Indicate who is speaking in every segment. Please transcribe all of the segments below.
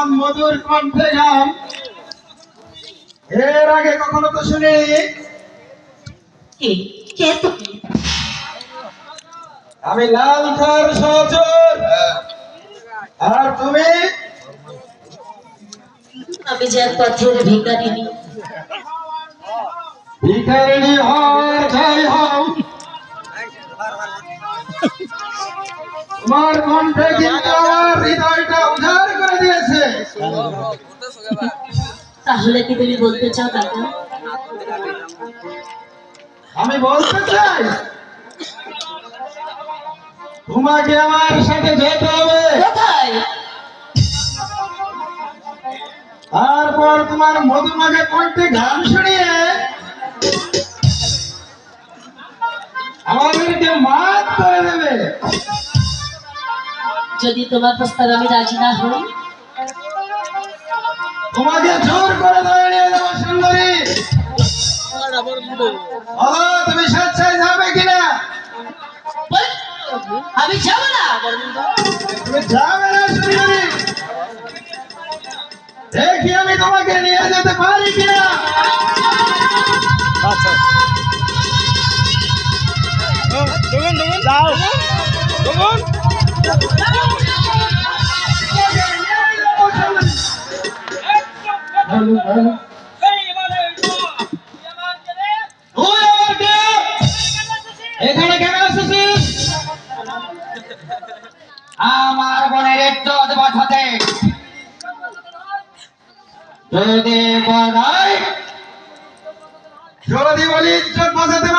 Speaker 1: এমন মধুর কণ্ঠে গান। এর আগে কখনো তো শুনিনি
Speaker 2: কে? কে তুমি
Speaker 1: আমি লাল খার সহচর আর তুমি?
Speaker 2: আমি যে পথের ভিকারিনী
Speaker 1: ভিখারিণী। হওয়ার যাই হও। তোমার কণ্ঠে কিন্তু আমার হৃদয়টা উজাড় দিয়েছে।
Speaker 2: তাহলে কি তুমি বলতে চাও কাকা
Speaker 1: আমি বলতে চাই তোমাকে আমার সাথে যেতে হবে।
Speaker 2: কোথায়?
Speaker 1: তারপর তোমার মধুমাখা কণ্ঠে গান শুনিয়ে আমাদেরকে মাত করে দেবে।
Speaker 2: যদি তোমার প্রস্তাবে আমি রাজি না হই
Speaker 1: তোমাকে জোর করে ধরে নিয়ে যাব সুন্দরী। তুমি স্বেচ্ছায় যাবে কিনা?
Speaker 2: বল, আমি যাব না
Speaker 1: তুমি যাবে না সুন্দরী। দেখি আমি তোমাকে নিয়ে যেতে পারি কিনা?
Speaker 3: আচ্ছা। ডুগুন ডুগুন যাও। ডুগুন
Speaker 1: এখানে কেন এসেছিস? আমার বোনের ইজ্জত বাঁচাতে। যদি বলাই যদি বলি ইজ্জত বাঁচাতে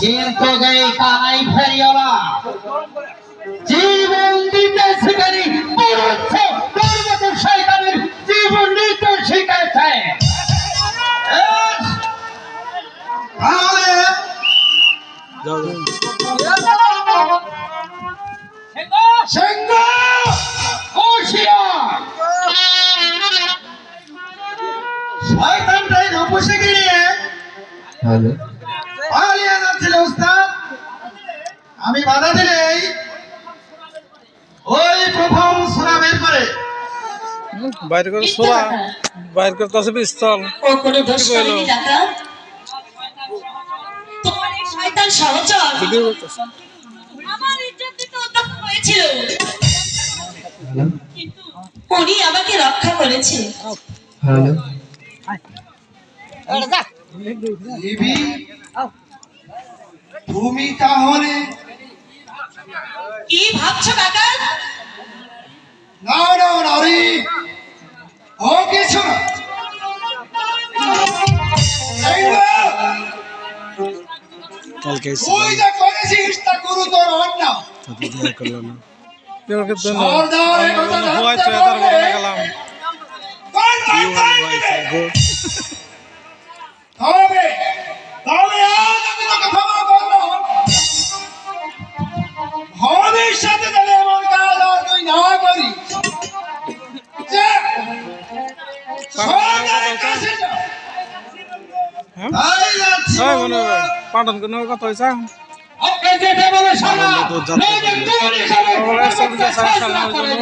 Speaker 1: কিন্তু এই কানাই ফেরিওলা জীবন দিতে শিকারি পুরুষ পর্বত শয়তানের জীবন নিতে শিখেছে। সিংহ হুঁশিয়ার। শয়তানটাই রূপসে গিয়ে
Speaker 3: হ্যালো
Speaker 1: আমি বাধা দিলেই ওই প্রথম সোনা বের করে।
Speaker 3: বাইরে করে সোরা বাইরে করে তো আছে পিস্তল
Speaker 2: শয়তান সহচর। আমার ইজ্জত হয়েছিল। উনি আমাকে রক্ষা করেছে।
Speaker 1: তুমি তাহলে
Speaker 2: কি ভাবছ কাকা
Speaker 1: না না নারী ও কিছু না।
Speaker 3: কালকে
Speaker 1: তুই যা করেছিস তা গুরুতর অন্যায়
Speaker 3: দেয়া করলাম না। কালকে তো না
Speaker 1: সর্দার এ
Speaker 3: ভয় তো তার বলে গেলাম।
Speaker 1: তোর
Speaker 3: সামনে
Speaker 1: করে
Speaker 3: জন্য।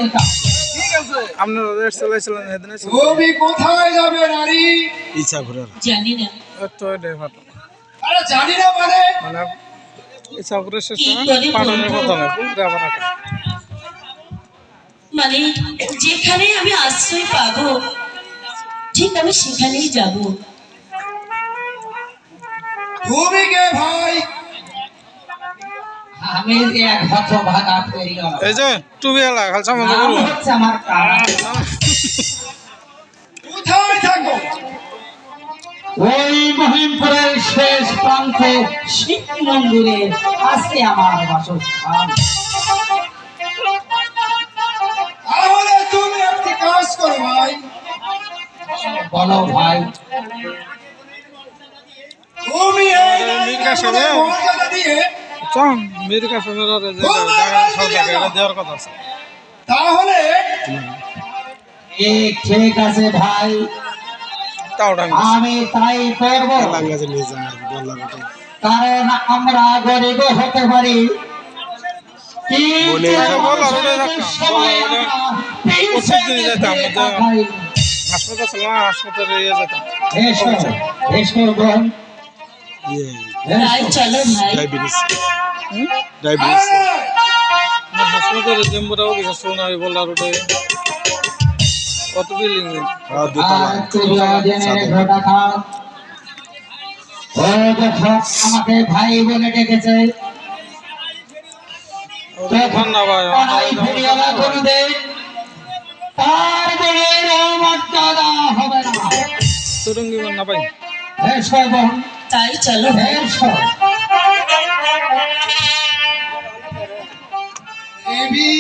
Speaker 1: দিতাম।
Speaker 3: আপনার সেদিন
Speaker 1: তুমি কোথায় যাবে নারী
Speaker 2: না
Speaker 1: না মানে
Speaker 3: মানে ইচ্ছা শেষ পাঠানোর? কথা একটা
Speaker 2: মানে যেখানে আমি আশ্রয় পাবো ঠিক আমি সেখানেই যাব।
Speaker 1: তুমি কে ভাই।
Speaker 4: আমি যে এক হত ভাগা পেরিয়ে
Speaker 3: এই যে টুবি এলা খাল সামনে
Speaker 4: নাম আমার
Speaker 1: কোথায় থাকো?
Speaker 4: ওই মহিমপুরের শেষ প্রান্তে শিব মন্দিরে আজকে আমার বাসস্থান।
Speaker 3: কথা আছে।
Speaker 1: তাহলে
Speaker 4: ঠিক ঠিক আছে ভাই।
Speaker 3: তাও
Speaker 4: আমি তাই করব। কারণ আমরা গরিব হতে পারি।
Speaker 3: বলে বলো।
Speaker 4: সময়
Speaker 3: হাসপাতাল ছিলাম হাসপাতালে ইয়ে যেতাম ইয়ে ডায়াবেটিস ডায়াবেটিস হাসপাতালে জেম্বুরাও বিকাশ সোনারি বললার ওটাই কত বিল্ডিং
Speaker 4: আমাকে ভাই বলে ডেকেছে
Speaker 3: ঠান্ডা
Speaker 4: তার বড়ের মর্যাদা হবে না।
Speaker 3: সুরঙ্গি না পাই।
Speaker 4: এসো বোন
Speaker 2: তাই চলো। ভাই
Speaker 4: এসো
Speaker 1: দেবী